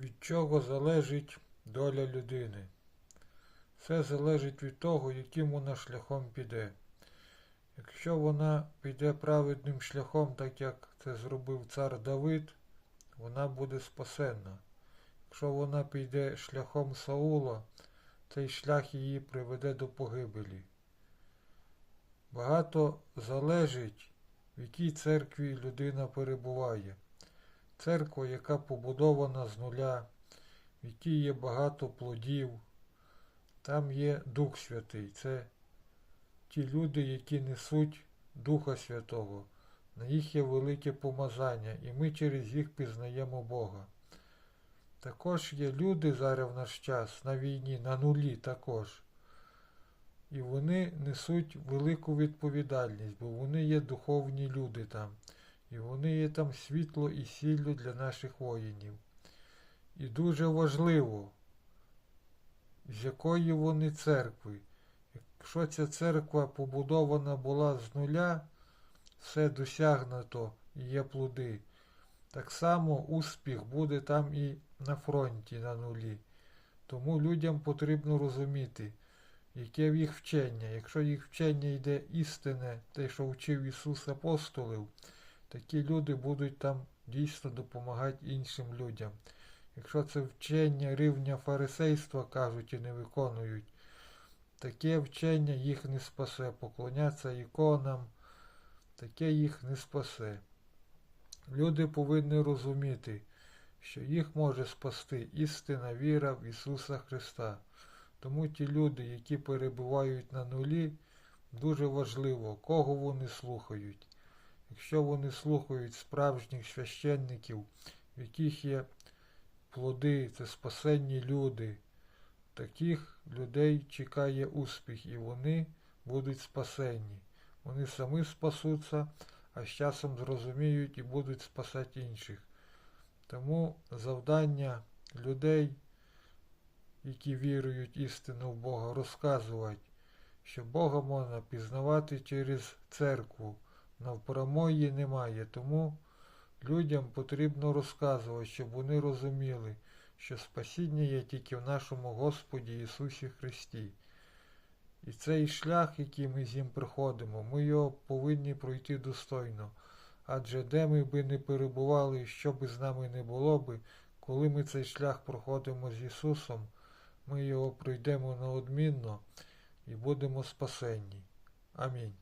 Від чого залежить доля людини? Все залежить від того, яким вона шляхом піде. Якщо вона піде праведним шляхом, так як це зробив цар Давид, вона буде спасенна. Якщо вона піде шляхом Саула, цей шлях її приведе до погибелі. Багато залежить, в якій церкві людина перебуває. Церква, яка побудована з нуля, в якій є багато плодів, там є Дух Святий. Це ті люди, які несуть Духа Святого. На їх є велике помазання, і ми через їх пізнаємо Бога. Також є люди зараз в наш час на війні, на нулі також. І вони несуть велику відповідальність, бо вони є духовні люди там. І вони є там світло і сіллю для наших воїнів. І дуже важливо, з якої вони церкви. Якщо ця церква побудована була з нуля, все досягнуто і є плоди. Так само успіх буде там і на фронті на нулі. Тому людям потрібно розуміти, яке в їх вчення. Якщо їх вчення йде істинне, те, що вчив Ісус апостолів, такі люди будуть там дійсно допомагати іншим людям. Якщо це вчення рівня фарисейства кажуть і не виконують, таке вчення їх не спасе. Поклоняться іконам, таке їх не спасе. Люди повинні розуміти, що їх може спасти істина віра в Ісуса Христа. Тому ті люди, які перебувають на нулі, дуже важливо, кого вони слухають. Якщо вони слухають справжніх священників, в яких є плоди, це спасенні люди, таких людей чекає успіх, і вони будуть спасенні. Вони самі спасуться, а з часом зрозуміють і будуть спасати інших. Тому завдання людей, які вірують істину в Бога, розказувати, що Бога можна пізнавати через церкву. Навпрямо немає. Тому людям потрібно розказувати, щоб вони розуміли, що спасіння є тільки в нашому Господі Ісусі Христі. І цей шлях, який ми з ним проходимо, ми його повинні пройти достойно. Адже де ми би не перебували, що би з нами не було би, коли ми цей шлях проходимо з Ісусом, ми його пройдемо неодмінно і будемо спасенні. Амінь.